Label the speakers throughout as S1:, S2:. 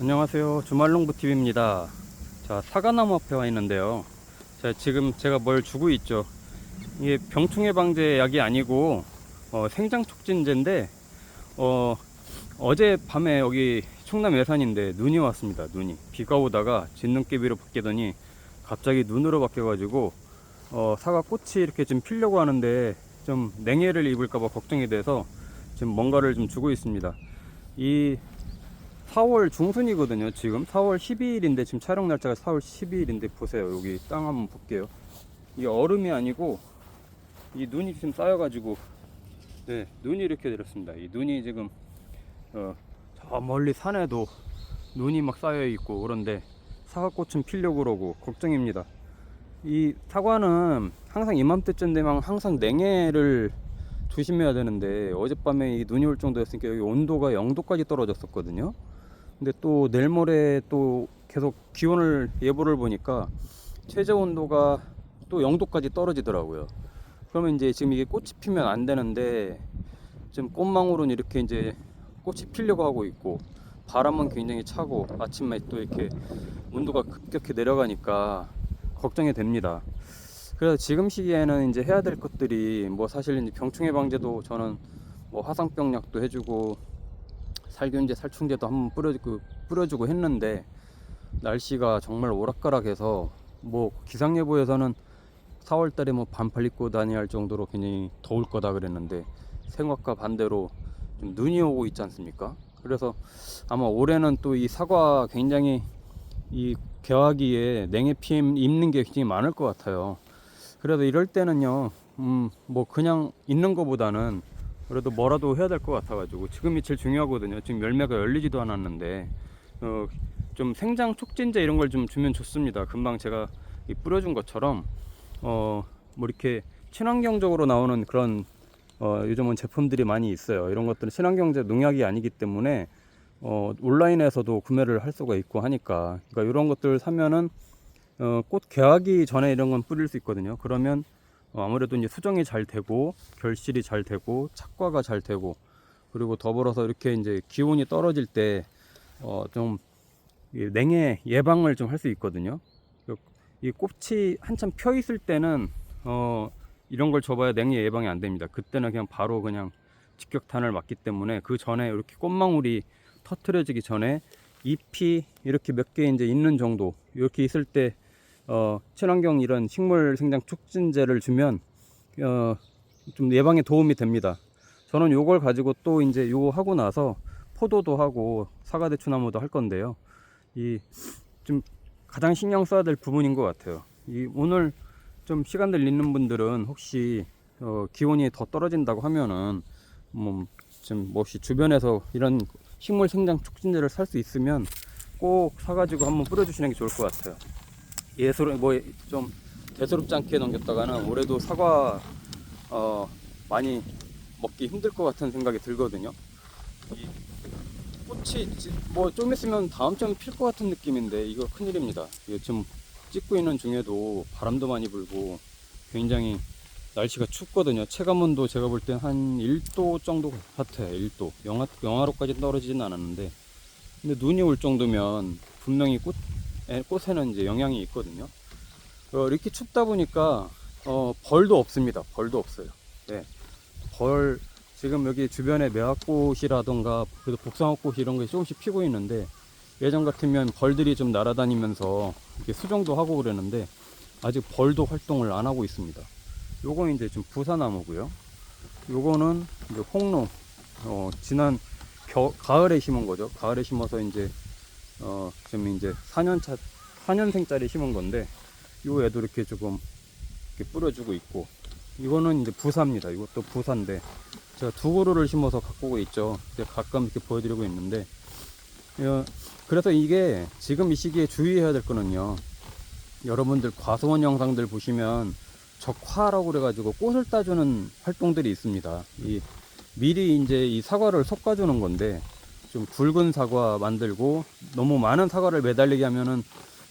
S1: 안녕하세요. 주말농부TV입니다. 자, 사과나무 앞에 와 있는데요. 자, 지금 제가 뭘 주고 있죠. 이게 병충 해 방제 약이 아니고, 어, 생장 촉진제인데, 어, 어제 밤에 여기 충남 예산인데 눈이 왔습니다. 눈이. 비가 오다가 진눈깨비로 바뀌더니 갑자기 눈으로 바뀌어 가지고, 어, 사과 꽃이 이렇게 좀 피려고 하는데 좀 냉해를 입을까봐 걱정이 돼서 지금 뭔가를 좀 주고 있습니다. 이 4월 중순이거든요. 지금 4월 12일인데 지금 촬영 날짜가 4월 12일인데 보세요. 여기 땅 한번 볼게요. 이게 얼음이 아니고 이 눈이 지금 쌓여가지고 네 눈이 이렇게 내렸습니다. 이 눈이 지금 어, 저 멀리 산에도 눈이 막 쌓여 있고 그런데 사과꽃은 피려고 그러고 걱정입니다. 이 사과는 항상 이맘때쯤 되면 항상 냉해를 조심해야 되는데 어젯밤에 이 눈이 올 정도였으니까 여기 온도가 0도까지 떨어졌었거든요. 근데 또 내일 모레 또 계속 기온을 예보를 보니까 최저 온도가 또 0도까지 떨어지더라고요. 그러면 이제 지금 이게 꽃이 피면 안 되는데 지금 꽃망울은 이렇게 이제 꽃이 피려고 하고 있고 바람은 굉장히 차고 아침에 또 이렇게 온도가 급격히 내려가니까 걱정이 됩니다. 그래서 지금 시기에는 이제 해야 될 것들이 뭐 사실 이제 병충 해 방제도 저는 뭐 화상병약도 해주고 살균제, 살충제도 한번 뿌려주고, 뿌려주고 했는데 날씨가 정말 오락가락해서 뭐 기상예보에서는 4월달에 뭐 반팔 입고 다녀야 할 정도로 굉장히 더울 거다 그랬는데 생각과 반대로 좀 눈이 오고 있지 않습니까? 그래서 아마 올해는 또 이 사과 굉장히 이 개화기에 냉해 피임 입는 게 굉장히 많을 것 같아요. 그래도 이럴 때는요, 음, 뭐 그냥 있는 것보다는 그래도 뭐라도 해야 될 것 같아가지고 지금이 제일 중요하거든요. 지금 열매가 열리지도 않았는데 어, 좀 생장 촉진제 이런 걸 좀 주면 좋습니다. 금방 제가 이 뿌려준 것처럼 어, 뭐 이렇게 친환경적으로 나오는 그런 어, 요즘은 제품들이 많이 있어요. 이런 것들은 친환경제 농약이 아니기 때문에 어, 온라인에서도 구매를 할 수가 있고 하니까 그러니까 이런 것들 사면은 어, 꽃 개하기 전에 이런 건 뿌릴 수 있거든요. 그러면 어, 아무래도 이제 수정이 잘 되고 결실이 잘 되고 착과가 잘 되고 그리고 더불어서 이렇게 이제 기온이 떨어질 때 어 좀 냉해 예방을 좀 할 수 있거든요. 그이 꽃이 한참 펴 있을 때는 어 이런 걸 줘봐야 냉해 예방이 안 됩니다. 그때는 그냥 바로 그냥 직격탄을 맞기 때문에 그 전에 이렇게 꽃망울이 터트려지기 전에 잎이 이렇게 몇 개 이제 있는 정도 이렇게 있을 때 어, 친환경 이런 식물 생장 촉진제를 주면 어, 좀 예방에 도움이 됩니다. 저는 요걸 가지고 또 이제 요거 하고 나서 포도도 하고 사과 대추나무도 할 건데요. 이 좀 가장 신경 써야 될 부분인 것 같아요. 이 오늘 좀 시간들 있는 분들은 혹시 어, 기온이 더 떨어진다고 하면은 뭐좀 몹시 주변에서 이런 식물 생장 촉진제를 살 수 있으면 꼭 사가지고 한번 뿌려주시는 게 좋을 것 같아요. 예술 뭐좀 대수롭지 않게 넘겼다가는 올해도 사과 어 많이 먹기 힘들 것 같은 생각이 들거든요. 이 꽃이 뭐 좀 있으면 다음 주에 필 것 같은 느낌인데 이거 큰일입니다. 이거 지금 찍고 있는 중에도 바람도 많이 불고 굉장히 날씨가 춥거든요. 체감온도 제가 볼 때 한 1도 정도 같아요. 1도. 영하, 영하로까지 떨어지진 않았는데. 근데 눈이 올 정도면 분명히 꽃, 에, 꽃에는 이제 영향이 있거든요. 어, 이렇게 춥다 보니까, 어, 벌도 없습니다. 벌도 없어요. 네. 벌, 지금 여기 주변에 매화꽃이라던가, 그래도 복숭아꽃 이런 게 조금씩 피고 있는데, 예전 같으면 벌들이 좀 날아다니면서 이렇게 수정도 하고 그러는데, 아직 벌도 활동을 안 하고 있습니다. 요거 이제 좀 부사나무고요. 요거는 이제 홍로. 어, 지난 겨, 가을에 심은 거죠. 가을에 심어서 이제 어, 지금 이제 4년차 4년생짜리 심은 건데 요 애도 이렇게 조금 이렇게 뿌려주고 있고 이거는 이제 부사입니다. 이것도 부사인데 제가 두 그루를 심어서 가꾸고 있죠. 제가 가끔 이렇게 보여드리고 있는데 어, 그래서 이게 지금 이 시기에 주의해야 될 거는요. 여러분들 과수원 영상들 보시면 적화라고 그래가지고 꽃을 따주는 활동들이 있습니다. 이 미리 이제 이 사과를 솎아주는 건데 좀 굵은 사과 만들고 너무 많은 사과를 매달리게 하면은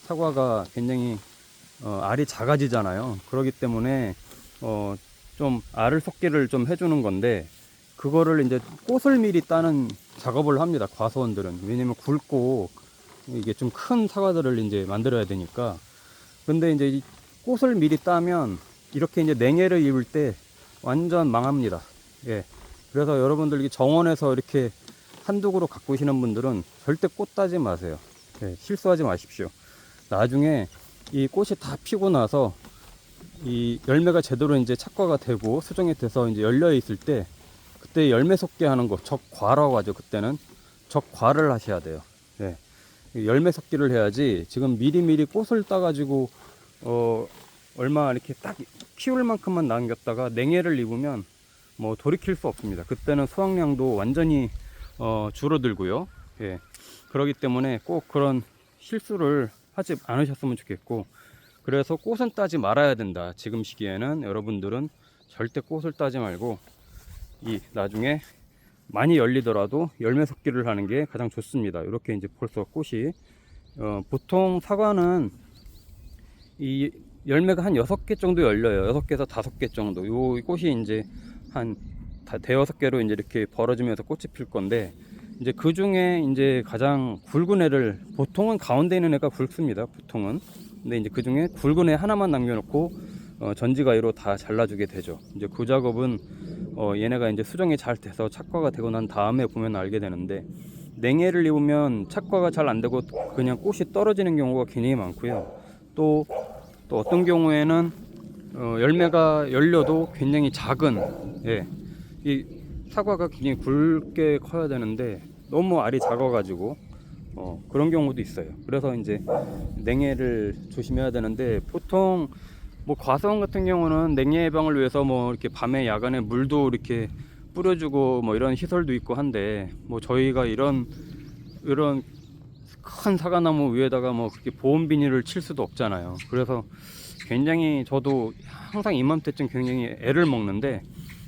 S1: 사과가 굉장히 어, 알이 작아지잖아요. 그렇기 때문에 어, 좀 알을 섞기를 좀 해주는 건데 그거를 이제 꽃을 미리 따는 작업을 합니다. 과수원들은 왜냐면 굵고 이게 좀 큰 사과들을 이제 만들어야 되니까. 근데 이제 이 꽃을 미리 따면 이렇게 이제 냉해를 입을 때 완전 망합니다. 예. 그래서 여러분들 이 정원에서 이렇게 그루 가꾸시는 분들은 절대 꽃 따지 마세요. 예, 실수하지 마십시오. 나중에 이 꽃이 다 피고 나서 이 열매가 제대로 이제 착과가 되고 수정이 돼서 이제 열려 있을 때 그때 열매 솟게 하는 거 적과라고 하죠. 그때는 적과를 하셔야 돼요. 예. 열매 섞기를 해야지 지금 미리미리 꽃을 따가지고 어 얼마 이렇게 딱 키울 만큼만 남겼다가 냉해를 입으면 뭐 돌이킬 수 없습니다. 그때는 수확량도 완전히 어 줄어들고요. 예. 그러기 때문에 꼭 그런 실수를 하지 않으셨으면 좋겠고 그래서 꽃은 따지 말아야 된다. 지금 시기에는 여러분들은 절대 꽃을 따지 말고 이 나중에 많이 열리더라도 열매 섞기를 하는 게 가장 좋습니다. 이렇게 이제 벌써 꽃이 어, 보통 사과는 이 열매가 한 여섯 개 정도 열려요. 여섯 개에서 다섯 개 정도. 요 꽃이 이제 한 다- 대여섯 개로 이제 이렇게 벌어지면서 꽃이 필 건데 이제 그 중에 이제 가장 굵은 애를 보통은 가운데 있는 애가 굵습니다. 보통은. 근데 이제 그 중에 굵은 애 하나만 남겨놓고 어, 전지가위로 다 잘라주게 되죠. 이제 그 작업은 어, 얘네가 이제 수정이 잘 돼서 착과가 되고 난 다음에 보면 알게 되는데 냉해를 입으면 착과가 잘 안 되고 그냥 꽃이 떨어지는 경우가 굉장히 많고요. 또, 또 어떤 경우에는 어, 열매가 열려도 굉장히 작은 예, 이 사과가 굉장히 굵게 커야 되는데 너무 알이 작아가지고 어, 그런 경우도 있어요. 그래서 이제 냉해를 조심해야 되는데 보통 뭐 과수원 같은 경우는 냉해 예방을 위해서 뭐 이렇게 밤에 야간에 물도 이렇게 뿌려주고 뭐 이런 시설도 있고 한데 뭐 저희가 이런 이런 큰 사과나무 위에다가 뭐 그렇게 보온 비닐을 칠 수도 없잖아요. 그래서 굉장히 저도 항상 이맘때쯤 굉장히 애를 먹는데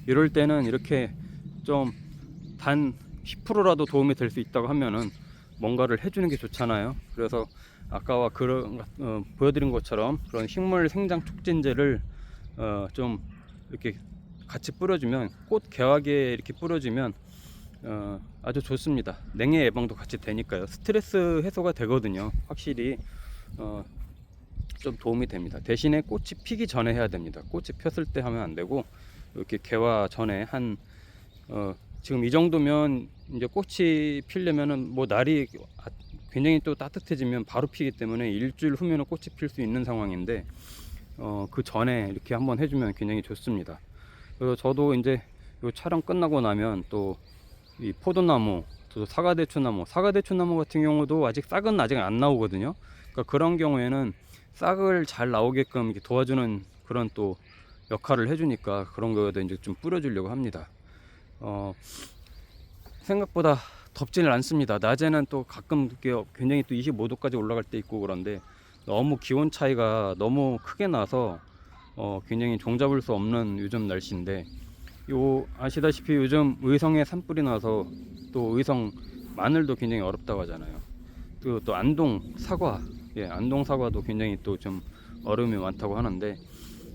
S1: 이럴 때는 이렇게 좀 단 10%라도 도움이 될 수 있다고 하면은 뭔가를 해주는 게 좋잖아요. 그래서 아까와 그런 어, 보여드린 것처럼 그런 식물 생장 촉진제를 어, 좀 이렇게 같이 뿌려주면 꽃 개화기에 이렇게 뿌려주면 어, 아주 좋습니다. 냉해 예방도 같이 되니까요. 스트레스 해소가 되거든요. 확실히 어, 좀 도움이 됩니다. 대신에 꽃이 피기 전에 해야 됩니다. 꽃이 폈을 때 하면 안 되고 이렇게 개화 전에 한 어, 지금 이 정도면 이제 꽃이 피려면은 뭐 날이 아- 굉장히 또 따뜻해지면 바로 피기 때문에 일주일 후면은 꽃이 필 수 있는 상황인데 어, 그 전에 이렇게 한번 해주면 굉장히 좋습니다. 그래서 저도 이제 요 촬영 끝나고 나면 또 이 포도나무, 또 사과대추나무, 사과대추나무 같은 경우도 아직 싹은 아직 안 나오거든요. 그러니까 그런 경우에는 싹을 잘 나오게끔 도와주는 그런 또 역할을 해주니까 그런 거에도 이제 좀 뿌려주려고 합니다. 어, 생각보다 덥지는 않습니다. 낮에는 또 가끔 굉장히 또 25도까지 올라갈 때 있고 그런데 너무 기온 차이가 너무 크게 나서 어, 굉장히 종잡을 수 없는 요즘 날씨인데 요 아시다시피 요즘 의성에 산불이 나서 또 의성 마늘도 굉장히 어렵다고 하잖아요. 그리고 또 안동 사과, 예, 안동 사과도 굉장히 또좀 어려움이 많다고 하는데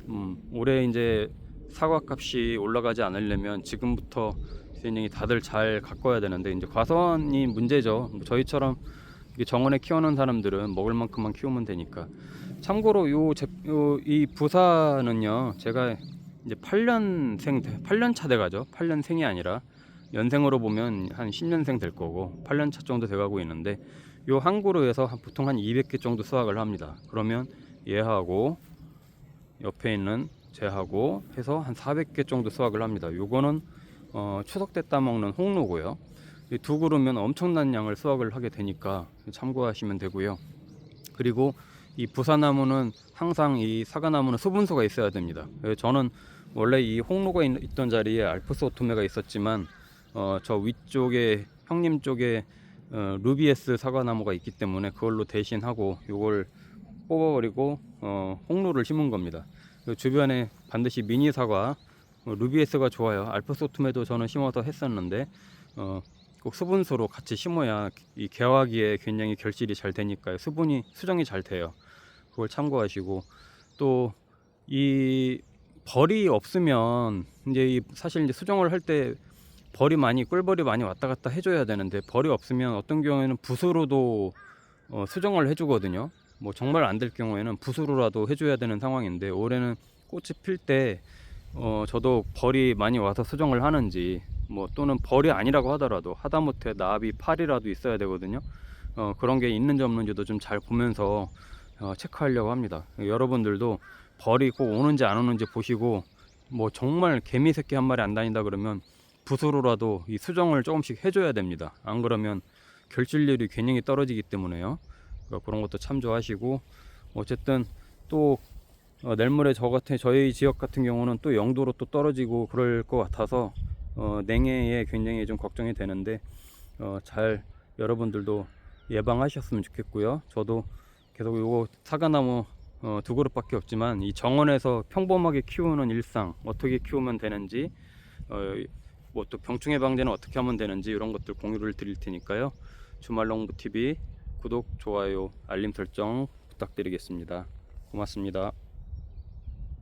S1: 음, 올해 이제 사과 값이 올라가지 않으려면 지금부터 굉장히 다들 잘 가꿔야 되는데 이제 과선이 문제죠. 뭐 저희처럼 정원에 키우는 사람들은 먹을 만큼만 키우면 되니까. 참고로 요, 제, 요, 이 부사는요, 제가 이제 8년생, 8년 차 돼가죠. 8년생이 아니라 연생으로 보면 한 10년생 될 거고 8년 차 정도 돼가고 있는데 요 한 그루에서 한- 보통 한 200개 정도 수확을 합니다. 그러면 얘하고 옆에 있는 쟤하고 해서 한 400개 정도 수확을 합니다. 요거는 어, 추석 때 따먹는 홍로고요. 이두 그루면 엄청난 양을 수확을 하게 되니까 참고하시면 되고요. 그리고 이 부사나무는 항상 이 사과나무는 수분소가 있어야 됩니다. 저는 원래 이 홍로가 있- 있던 자리에 알프스 오토메가 있었지만 어, 저 위쪽에 형님 쪽에 어, 루비에스 사과나무가 있기 때문에 그걸로 대신하고 요걸 뽑아버리고 어, 홍로를 심은 겁니다. 그 주변에 반드시 미니 사과 어, 루비에스가 좋아요. 오토메도 저는 심어서 했었는데 어, 꼭 수분소로 같이 심어야 이 개화기에 굉장히 결실이 잘 되니까요. 수분이 수정이 잘 돼요. 그걸 참고하시고 또 이 벌이 없으면 이제 이 사실 이제 수정을 할 때 벌이 많이 꿀벌이 많이 왔다 갔다 해줘야 되는데 벌이 없으면 어떤 경우에는 붓으로도 어, 수정을 해주거든요. 뭐 정말 안 될 경우에는 붓으로라도 해줘야 되는 상황인데 올해는 꽃이 필 때 어, 저도 벌이 많이 와서 수정을 하는지 뭐 또는 벌이 아니라고 하더라도 하다못해 나비 팔이라도 있어야 되거든요. 어, 그런 게 있는지 없는지도 좀 잘 보면서 어, 체크하려고 합니다. 여러분들도 벌이 꼭 오는지 안 오는지 보시고 뭐 정말 개미 새끼 한 마리 안 다닌다 그러면 붓으로라도 이 수정을 조금씩 해줘야 됩니다. 안 그러면 결실률이 굉장히 떨어지기 때문에요. 그러니까 그런 것도 참조하시고 어쨌든 또 어, 내일모레 저 같은 저희 지역 같은 경우는 또 영도로 또 떨어지고 그럴 것 같아서 어, 냉해에 굉장히 좀 걱정이 되는데 어, 잘 여러분들도 예방하셨으면 좋겠고요. 저도 계속 요거 사과나무 어, 두 그릇밖에 없지만 이 정원에서 평범하게 키우는 일상 어떻게 키우면 되는지 어, 뭐 또 병충 해 방제는 어떻게 하면 되는지 이런 것들 공유를 드릴 테니까요. 주말농부 TV 구독, 좋아요, 알림 설정 부탁드리겠습니다. 고맙습니다.